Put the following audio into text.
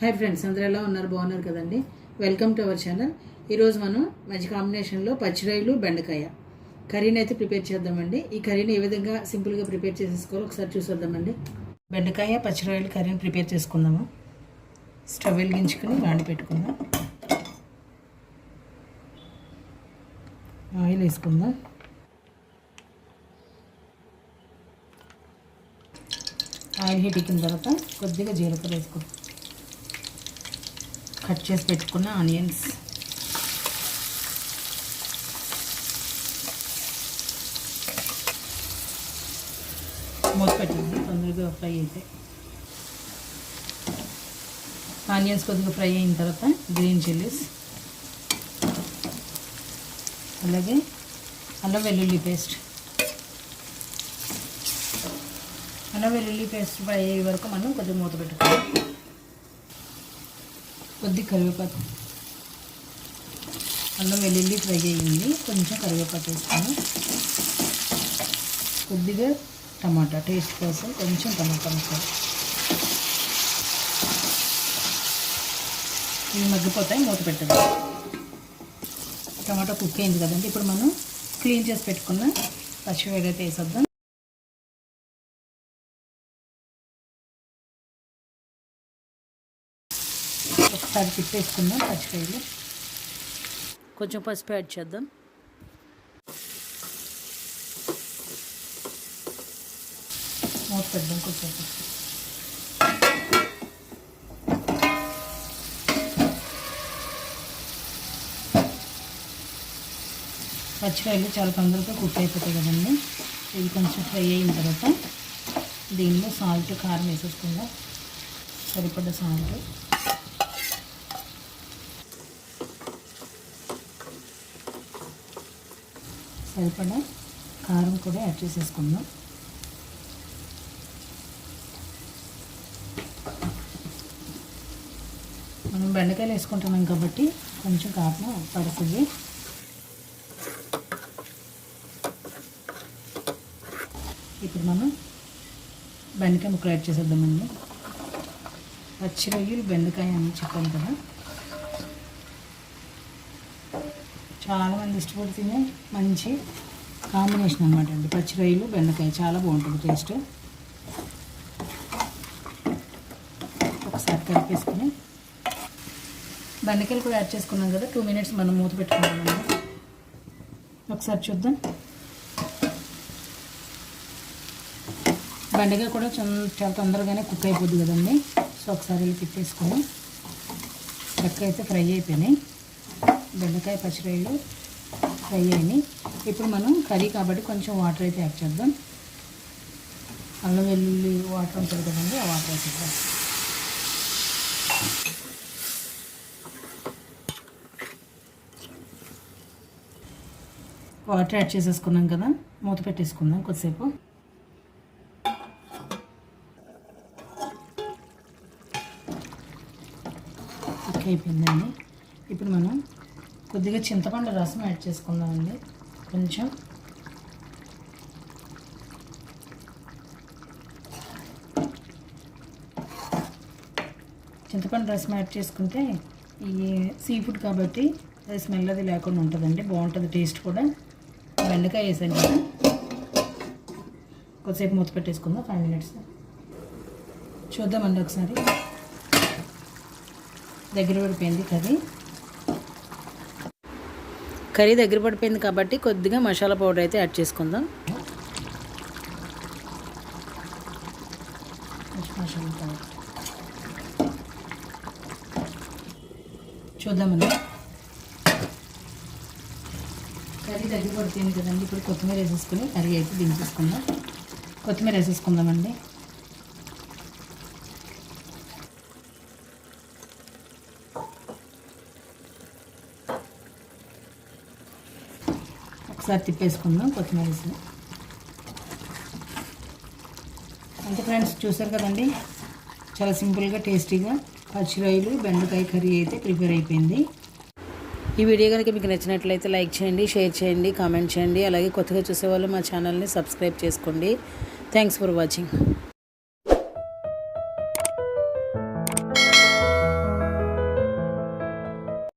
Hi friends అందరూ ఎలా ఉన్నారు? బాగున్నారు కదండి. వెల్కమ్ టు అవర్ ఛానల్ ఈరోజు మనం మంచి కాంబినేషన్లో పచ్చిరాయలు బెండకాయ. కర్రీని అయితే ప్రిపేర్ చేద్దామండి. ఈ కర్రీని ఏ విధంగా సింపుల్గా ప్రిపేర్ చేసేసుకోవాలో ఒకసారి చూసేద్దామండి. బెండకాయ పచ్చిరాయలు కర్రీని ప్రిపేర్ చేసుకుందాము? స్టవ్ వెలిగించుకుని వాడి పెట్టుకుందాం. ఆయిల్ వేసుకుందాం. ఆయిల్ హీట్ ఎక్కిన తర్వాత కొద్దిగా జీలకర్ర వేసుకుందాం కట్ చేసి పెట్టుకున్న ఆనియన్స్. మూత పెట్టండి తొందరగా ఫ్రై అయితే. ఆనియన్స్ కొద్దిగా ఫ్రై అయిన తర్వాత గ్రీన్ చిల్లీస్. అలాగే అల్లం వెల్లుల్లి పేస్ట్. అల్లం వెల్లుల్లి పేస్ట్ ఫ్రై అయ్యే వరకు మనం కొద్దిగా మూత పెట్టుకోవాలి. కొద్ది కరివేపాకు. అల్లం వెల్లుల్లి ఫ్రై అయ్యింది కొంచెం కరివేపాకు వేస్తాను కొద్దిగా టమాటా టేస్ట్ కోసం కొంచెం టమాటా ముక్కలు ఇవి మగ్గిపోతాయి మూత పెట్టదు టమాటా కుక్ అయింది కదండి. ఇప్పుడు మనం క్లీన్ చేసి పెట్టుకున్న పచ్చివేడైతే వేసేద్దాం ఒకసారి తిప్పేసుకుందాం పచ్చికాయలు. కొంచెం పసుపు యాడ్ చేద్దాం. మూత పెద్దాం కొంచెం పచ్చికాయలు చాలా తొందరగా కుక్ అయిపోతాయి కదండి. ఇది కొంచెం ఫ్రై అయిన తర్వాత దీనిలో సాల్ట్ కారం వేసేసుకుందాం. సరిపడ్డ సాల్ట్. సరిపడా కారం కూడా యాడ్ చేసేసుకుందాం. మనం బెండకాయలు వేసుకుంటున్నాం కాబట్టి కొంచెం కారం పడుతుంది. ఇప్పుడు మనం బెండకాయ ముక్కలు యాడ్ చేసేద్దామండి. పచ్చి రొయ్యలు బెండకాయ అని చెప్పాను కదా. చాలామంది ఇష్టపడి తినే మంచి కాంబినేషన్ అనమాట అండి. పచ్చి రొయ్యలు బెండకాయ చాలా బాగుంటుంది టేస్ట్ ఒకసారి కలిపేసుకుని బెండకాయలు కూడా యాడ్ చేసుకున్నాం కదా టూ మినిట్స్ మనం మూత పెట్టుకున్నామండి ఒకసారి చూద్దాం. బెండకాయ కూడా చాలా తొందరగానే కుక్ అయిపోద్ది కదండి. సో ఒకసారి తిప్పేసుకుని చక్క అయితే ఫ్రై అయిపోయినాయి. బెండకాయ పచ్చిరొయ్యలు ఫ్రై అయినాయి. ఇప్పుడు మనం కర్రీ కాబట్టి కొంచెం వాటర్ అయితే యాడ్ చేద్దాం. అల్లం వెల్లుల్లి వాటర్ ఉంటుంది కదండి ఆ వాటర్ వేసేద్దాం వాటర్ యాడ్ చేసేసుకున్నాం కదా మూత పెట్టేసుకుందాం కొద్దిసేపు. కుక్ అయిపోయిందండి. ఇప్పుడు మనం కొద్దిగా చింతపండు రసం యాడ్ చేసుకుందామండి. కొంచెం. చింతపండు రసం యాడ్ చేసుకుంటే ఈ సీ ఫుడ్ కాబట్టి అది స్మెల్ అది లేకుండా ఉంటుందండి. బాగుంటుంది టేస్ట్ కూడా. బెండకాయ వేసాను కదా. కొద్దిసేపు మూత పెట్టేసుకుందాం. Five minutes. చూద్దామండి ఒకసారి. దగ్గర పడిపోయింది కర్రీ. కర్రీ దగ్గర పడిపోయింది కాబట్టి కొద్దిగా మసాలా పౌడర్ అయితే యాడ్ చేసుకుందాం. చూద్దామండి కర్రీ దగ్గర పడిపోయింది కదండి ఇప్పుడు కొత్తిమీర వేసేసుకుని కర్రీ అయితే దించేసుకుందాం కొత్తిమీర వేసేసుకుందామండి. ఒకసారి తిప్పేసుకుందాం కొత్తిమీర వేసి అంతే ఫ్రెండ్స్ చూసారు కదండి చాలా సింపుల్గా టేస్టీగా పచ్చిరాయలు బెండకాయ కర్రీ అయితే ప్రిపేర్ అయిపోయింది. ఈ వీడియో కనుక మీకు నచ్చినట్లయితే లైక్ చేయండి షేర్ చేయండి కామెంట్ చేయండి. అలాగే కొత్తగా చూసేవాళ్ళు మా ఛానల్ని సబ్స్క్రైబ్ చేసుకోండి. Thanks for watching